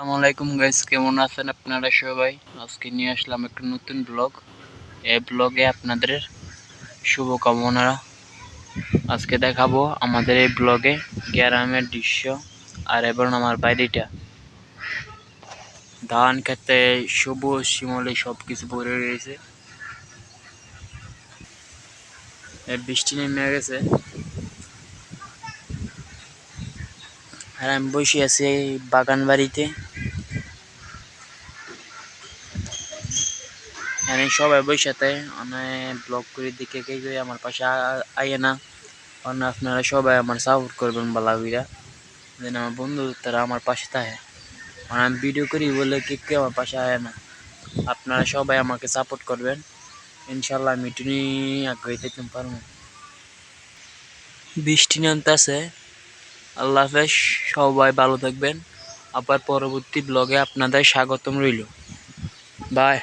আসসালামু আলাইকুম গাইস কেমন আছেন আপনারা সবাই? আজকে নিয়ে আসলাম একটা নতুন ব্লগ এই ব্লগে আপনাদের শুভকামনা। আজকে দেখাবো আমাদের এই ব্লগে গ্রামের দৃশ্য আর এবং আমার বাড়িটা। ধান খেতে সবুজ, শিমলে সব কিছু ভরে রয়েছে। বৃষ্টি নেমে গেছে। আর আমি বসে আছি এই বাগান বাড়িতে এখানে সবাই বৈশাতে অনেক ব্লগ করে দিকে কে আমার পাশে আইয়ে না। কারণ আপনারা সবাই আমার সাপোর্ট করবেন বালাগুইরা যেন আমার বন্ধু তারা আমার পাশে থাকে। আর আমি ভিডিও করি বলে কে কেউ আমার পাশে আয় না। আপনারা সবাই আমাকে সাপোর্ট করবেন। ইনশাল্লাহ আমি টুনি আগ্রহী থাকতে পারব। বৃষ্টি নামতেছে। আল্লাহ হাফেজ সবাই ভালো থাকবেন। আবার পরবর্তী ব্লগে আপনাদের স্বাগতম রইল। বাই